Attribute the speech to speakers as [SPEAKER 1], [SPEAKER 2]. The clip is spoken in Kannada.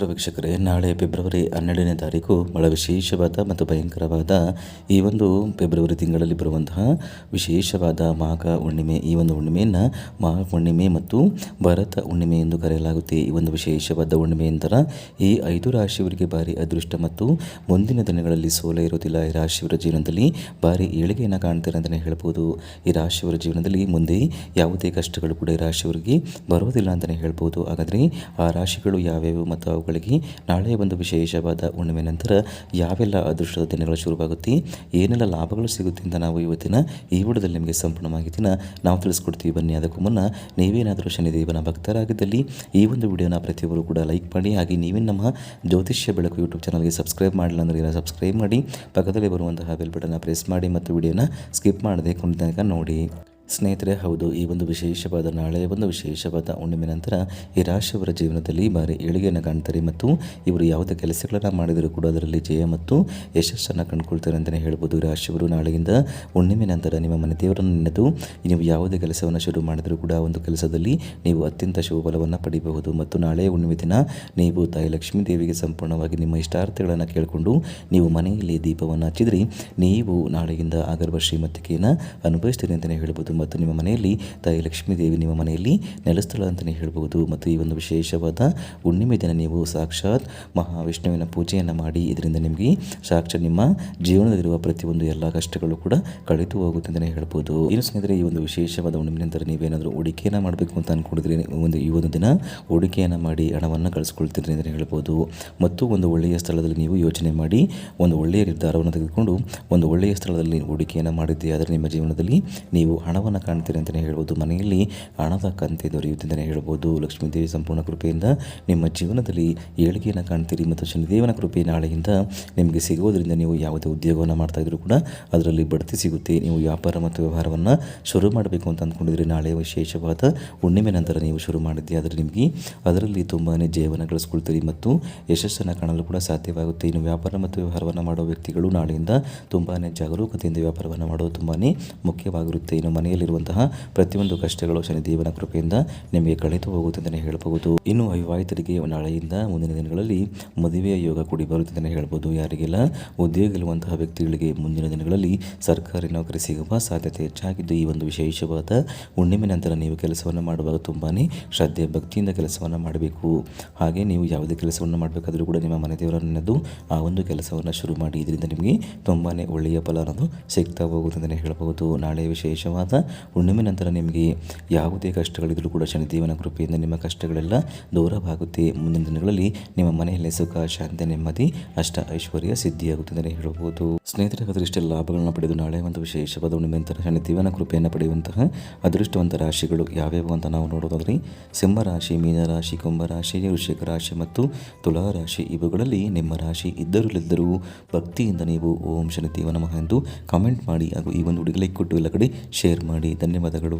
[SPEAKER 1] ನಮಸ್ಕಾರ ವೀಕ್ಷಕರೇ, ನಾಳೆ ಫೆಬ್ರವರಿ ಹನ್ನೆರಡನೇ ತಾರೀಕು ಬಹಳ ವಿಶೇಷವಾದ ಮತ್ತು ಭಯಂಕರವಾದ ಈ ಒಂದು ಫೆಬ್ರವರಿ ತಿಂಗಳಲ್ಲಿ ಬರುವಂತಹ ವಿಶೇಷವಾದ ಮಾಘ ಹುಣ್ಣಿಮೆ. ಈ ಒಂದು ಹುಣ್ಣಿಮೆಯನ್ನು ಮಾಘ ಹುಣ್ಣಿಮೆ ಮತ್ತು ಭರತ ಹುಣ್ಣಿಮೆ ಎಂದು ಕರೆಯಲಾಗುತ್ತೆ. ಈ ಒಂದು ವಿಶೇಷವಾದ ಹುಣ್ಣಿಮೆ ನಂತರ ಈ ಐದು ರಾಶಿಯವರಿಗೆ ಭಾರಿ ಅದೃಷ್ಟ ಮತ್ತು ಮುಂದಿನ ದಿನಗಳಲ್ಲಿ ಸೋಲೆ ಇರೋದಿಲ್ಲ ಈ ರಾಶಿಯವರ ಜೀವನದಲ್ಲಿ ಭಾರಿ ಏಳಿಗೆಯನ್ನು ಕಾಣ್ತಾರೆ ಅಂತಲೇ ಹೇಳ್ಬೋದು. ಈ ರಾಶಿಯವರ ಜೀವನದಲ್ಲಿ ಮುಂದೆ ಯಾವುದೇ ಕಷ್ಟಗಳು ಕೂಡ ಈ ರಾಶಿಯವರಿಗೆ ಬರೋದಿಲ್ಲ ಅಂತಲೇ ಹೇಳ್ಬೋದು. ಹಾಗಾದರೆ ಆ ರಾಶಿಗಳು ಯಾವ್ಯಾವು ಮತ್ತು ಅವುಗಳಿಗೆ ನಾಳೆ ಒಂದು ವಿಶೇಷವಾದ ಹುಣ್ಣಿಮೆ ನಂತರ ಯಾವೆಲ್ಲ ಅದೃಷ್ಟದ ದಿನಗಳು ಶುರುವಾಗುತ್ತೆ, ಏನೆಲ್ಲ ಲಾಭಗಳು ಸಿಗುತ್ತೆ ಅಂತ ನಾವು ಇವತ್ತಿನ ಈ ವಿಡಿಯೋದಲ್ಲಿ ನಿಮಗೆ ಸಂಪೂರ್ಣ ಮಾಹಿತಿನ ನಾವು ತಿಳಿಸ್ಕೊಡ್ತೀವಿ. ಬನ್ನಿ, ಅದಕ್ಕೂ ಮುನ್ನ ನೀವೇನಾದರೂ ಶನಿದೇವನ ಭಕ್ತರಾಗಿದ್ದಲ್ಲಿ ಈ ಒಂದು ವಿಡಿಯೋನ ಪ್ರತಿಯೊಬ್ಬರು ಕೂಡ ಲೈಕ್ ಮಾಡಿ, ಹಾಗೆ ನೀವೇ ನಮ್ಮ ಜ್ಯೋತಿಷ್ಯ ಬೆಳಕು ಯೂಟ್ಯೂಬ್ ಚಾನಲ್ಗೆ ಸಬ್ಸ್ಕ್ರೈಬ್ ಮಾಡಿಲ್ಲ ಅಂದರೆ ಸಬ್ಸ್ಕ್ರೈಬ್ ಮಾಡಿ, ಪಕ್ಕದಲ್ಲಿ ಬರುವಂತಹ ಬೆಲ್ ಬಟನ್ನ ಪ್ರೆಸ್ ಮಾಡಿ ಮತ್ತು ವಿಡಿಯೋನ ಸ್ಕಿಪ್ ಮಾಡದೆ ತನಕ ನೋಡಿ. ಸ್ನೇಹಿತರೆ, ಹೌದು, ಈ ಒಂದು ವಿಶೇಷವಾದ, ನಾಳೆ ಒಂದು ವಿಶೇಷವಾದ ಹುಣ್ಣಿಮೆ ನಂತರ ಈ ರಾಶಿಯವರ ಜೀವನದಲ್ಲಿ ಭಾರಿ ಏಳಿಗೆಯನ್ನು ಕಾಣ್ತಾರೆ ಮತ್ತು ಇವರು ಯಾವುದೇ ಕೆಲಸಗಳನ್ನು ಮಾಡಿದರೂ ಕೂಡ ಅದರಲ್ಲಿ ಜಯ ಮತ್ತು ಯಶಸ್ಸನ್ನು ಕಂಡುಕೊಳ್ತಾರೆ ಅಂತಲೇ ಹೇಳ್ಬೋದು. ರಾಶಿಯವರು ನಾಳೆಯಿಂದ ಹುಣ್ಣಿಮೆ ನಂತರ ನಿಮ್ಮ ಮನೆ ದೇವರನ್ನು ನೆನೆದು ನೀವು ಯಾವುದೇ ಕೆಲಸವನ್ನು ಶುರು ಮಾಡಿದರೂ ಕೂಡ ಒಂದು ಕೆಲಸದಲ್ಲಿ ನೀವು ಅತ್ಯಂತ ಶುಭ ಫಲವನ್ನು ಪಡಿಬಹುದು. ಮತ್ತು ನಾಳೆ ಹುಣ್ಣಿಮೆ ದಿನ ನೀವು ತಾಯಿ ಲಕ್ಷ್ಮೀ ದೇವಿಗೆ ಸಂಪೂರ್ಣವಾಗಿ ನಿಮ್ಮ ಇಷ್ಟಾರ್ಥಗಳನ್ನು ಕೇಳಿಕೊಂಡು ನೀವು ಮನೆಯಲ್ಲಿ ದೀಪವನ್ನು ಹಚ್ಚಿದ್ರಿ. ನೀವು ನಾಳೆಯಿಂದ ಆಗರ್ಭ ಶ್ರೀಮತಿಕೆಯನ್ನು ಅನುಭವಿಸ್ತೀರಿ ಅಂತಲೇ ಹೇಳ್ಬೋದು. ಮತ್ತು ನಿಮ್ಮ ಮನೆಯಲ್ಲಿ ತಾಯಿ ಲಕ್ಷ್ಮೀ ದೇವಿ ನಿಮ್ಮ ಮನೆಯಲ್ಲಿ ನೆಲೆಸ್ಥಳ ಅಂತಲೇ ಹೇಳ್ಬೋದು. ಮತ್ತು ಈ ಒಂದು ವಿಶೇಷವಾದ ಹುಣ್ಣಿಮೆ ದಿನ ನೀವು ಸಾಕ್ಷಾತ್ ಮಹಾವಿಷ್ಣುವಿನ ಪೂಜೆಯನ್ನು ಮಾಡಿ, ಇದರಿಂದ ನಿಮಗೆ ಸಾಕ್ಷಾತ್ ನಿಮ್ಮ ಜೀವನದಲ್ಲಿರುವ ಪ್ರತಿಯೊಂದು ಎಲ್ಲ ಕಷ್ಟಗಳು ಕೂಡ ಕಳೆದು ಹೋಗುತ್ತೆ ಅಂತಲೇ ಹೇಳ್ಬೋದು. ಏನು ಸ್ನೇಹಿತರೆ, ಈ ಒಂದು ವಿಶೇಷವಾದ ಹುಣ್ಣಿಮೆ ನಂತರ ನೀವೇನಾದರೂ ಹೂಡಿಕೆಯನ್ನು ಮಾಡಬೇಕು ಅಂತ ಅಂದ್ಕೊಂಡಿದ್ರೆ ಒಂದು ಈ ಒಂದು ದಿನ ಹೂಡಿಕೆಯನ್ನು ಮಾಡಿ ಹಣವನ್ನು ಕಳಿಸ್ಕೊಳ್ತೀರಿ ಅಂತಲೇ ಹೇಳ್ಬೋದು. ಮತ್ತು ಒಂದು ಒಳ್ಳೆಯ ಸ್ಥಳದಲ್ಲಿ ನೀವು ಯೋಚನೆ ಮಾಡಿ, ಒಂದು ಒಳ್ಳೆಯ ನಿರ್ಧಾರವನ್ನು ತೆಗೆದುಕೊಂಡು ಒಂದು ಒಳ್ಳೆಯ ಸ್ಥಳದಲ್ಲಿ ಹೂಡಿಕೆಯನ್ನು ಮಾಡಿದ್ದೆ ಆದರೆ ನಿಮ್ಮ ಜೀವನದಲ್ಲಿ ನೀವು ಹಣವನ್ನು ಕಾಣ್ತೀರಿ ಅಂತಲೇ ಹೇಳ್ಬೋದು. ಮನೆಯಲ್ಲಿ ಹಣದ ಕಂತೆ ದೊರೆಯುತ್ತೆ ಅಂತಲೇ ಹೇಳ್ಬೋದು ಲಕ್ಷ್ಮೀದೇವಿ ಸಂಪೂರ್ಣ ಕೃಪೆಯಿಂದ ನಿಮ್ಮ ಜೀವನದಲ್ಲಿ ಏಳಿಗೆಯನ್ನು ಕಾಣ್ತೀರಿ ಮತ್ತು ಶನಿದೇವನ ಕೃಪೆ ನಾಳೆಯಿಂದ ನಿಮಗೆ ಸಿಗೋದರಿಂದ ನೀವು ಯಾವುದೇ ಉದ್ಯೋಗವನ್ನು ಮಾಡ್ತಾ ಇದ್ರು ಕೂಡ ಅದರಲ್ಲಿ ಬಡ್ತಿ ಸಿಗುತ್ತೆ. ನೀವು ವ್ಯಾಪಾರ ಮತ್ತು ವ್ಯವಹಾರವನ್ನು ಶುರು ಮಾಡಬೇಕು ಅಂತ ಅಂದ್ಕೊಂಡಿದ್ರೆ ನಾಳೆ ವಿಶೇಷವಾದ ಹುಣ್ಣಿಮೆ ನಂತರ ನೀವು ಶುರು ಮಾಡಿದ್ದೆ ಆದರೆ ನಿಮಗೆ ಅದರಲ್ಲಿ ತುಂಬಾ ಜೀವನ ಗಳಿಸ್ಕೊಳ್ತೀರಿ ಮತ್ತು ಯಶಸ್ಸನ್ನು ಕಾಣಲು ಕೂಡ ಸಾಧ್ಯವಾಗುತ್ತೆ. ಇನ್ನು ವ್ಯಾಪಾರ ಮತ್ತು ವ್ಯವಹಾರವನ್ನು ಮಾಡುವ ವ್ಯಕ್ತಿಗಳು ನಾಳೆಯಿಂದ ತುಂಬಾ ಜಾಗರೂಕತೆಯಿಂದ ವ್ಯಾಪಾರವನ್ನು ಮಾಡೋದು ತುಂಬಾ ಮುಖ್ಯವಾಗಿರುತ್ತೆ. ಇನ್ನು ಮನೆಯಲ್ಲಿರುವಂತಹ ಪ್ರತಿಯೊಂದು ಕಷ್ಟಗಳು ಶನಿದೇವನ ಕೃಪೆಯಿಂದ ನಿಮಗೆ ಕಳೆದು ಹೋಗುತ್ತೆ ಹೇಳಬಹುದು. ಇನ್ನು ಅವಿವಾಹಿತರಿಗೆ ನಾಳೆಯಿಂದ ಮುಂದಿನ ದಿನಗಳಲ್ಲಿ ಮದುವೆಯ ಯೋಗ ಕೂಡಿ ಬರುತ್ತೆ ಅಂತಲೇ ಹೇಳ್ಬೋದು ಯಾರಿಗೆಲ್ಲ ಉದ್ಯೋಗ ಇರುವಂತಹ ವ್ಯಕ್ತಿಗಳಿಗೆ ಮುಂದಿನ ದಿನಗಳಲ್ಲಿ ಸರ್ಕಾರಿ ನೌಕರಿ ಸಿಗುವ ಸಾಧ್ಯತೆ ಹೆಚ್ಚಾಗಿದ್ದು, ಈ ಒಂದು ವಿಶೇಷವಾದ ಹುಣ್ಣಿಮೆ ನಂತರ ನೀವು ಕೆಲಸವನ್ನು ಮಾಡುವಾಗ ತುಂಬಾ ಶ್ರದ್ಧೆ ಭಕ್ತಿಯಿಂದ ಕೆಲಸವನ್ನು ಮಾಡಬೇಕು. ಹಾಗೆ ನೀವು ಯಾವುದೇ ಕೆಲಸವನ್ನು ಮಾಡಬೇಕಾದರೂ ಕೂಡ ನಿಮ್ಮ ಮನೆ ದೇವರನ್ನು ಆ ಒಂದು ಕೆಲಸವನ್ನು ಶುರು ಮಾಡಿ, ಇದರಿಂದ ನಿಮಗೆ ತುಂಬಾ ಒಳ್ಳೆಯ ಫಲ ಅನ್ನೋದು ಸಿಗ್ತಾ ಹೋಗುತ್ತೆ ಹೇಳಬಹುದು. ನಾಳೆ ವಿಶೇಷವಾದ ಹುಣ್ಣಿಮೆ ನಂತರ ನಿಮಗೆ ಯಾವುದೇ ಕಷ್ಟಗಳಿದ್ದರೂ ಕೂಡ ಶನಿದೇವನ ಕೃಪೆಯಿಂದ ನಿಮ್ಮ ಕಷ್ಟಗಳೆಲ್ಲ ದೂರವಾಗುತ್ತೆ. ಮುಂದಿನ ದಿನಗಳಲ್ಲಿ ನಿಮ್ಮ ಮನೆಯಲ್ಲಿ ಸುಖ, ಶಾಂತಿ, ನೆಮ್ಮದಿ, ಅಷ್ಟ ಐಶ್ವರ್ಯ ಸಿದ್ಧಿಯಾಗುತ್ತದೆ ಅಂತ ಹೇಳಬಹುದು ಸ್ನೇಹಿತರೆ ಅದೃಷ್ಟ ಲಾಭಗಳನ್ನು ಪಡೆದು ನಾಳೆ ಒಂದು ವಿಶೇಷವಾದ ಹುಣ್ಣಿಮೆ ನಂತರ ಶನಿದೇವನ ಕೃಪೆಯನ್ನು ಪಡೆಯುವಂತಹ ಅದೃಷ್ಟವಂತ ರಾಶಿಗಳು ಯಾವ್ಯಾವು ಅಂತ ನಾವು ನೋಡೋದಾದ್ರೆ, ಸಿಂಹ ರಾಶಿ ಮೀನರಾಶಿ ಕುಂಭರಾಶಿ ವೃಷಿಕ ರಾಶಿ ಮತ್ತು ತುಲಾ ರಾಶಿ, ಇವುಗಳಲ್ಲಿ ನಿಮ್ಮ ರಾಶಿ ಇದ್ದರಿಲ್ಲದ್ದರೂ ಭಕ್ತಿಯಿಂದ ನೀವು ಓಂ ಶನಿದೇವ ನಮಃ ಎಂದು ಕಾಮೆಂಟ್ ಮಾಡಿ ಹಾಗೂ ಈ ಒಂದು ಹುಡುಗಿ ಲೈಕ್ ಕೊಟ್ಟು ಎಲ್ಲ ಕಡೆ ಶೇರ್ ಮಾಡಿ ಧನ್ಯವಾದಗಳು.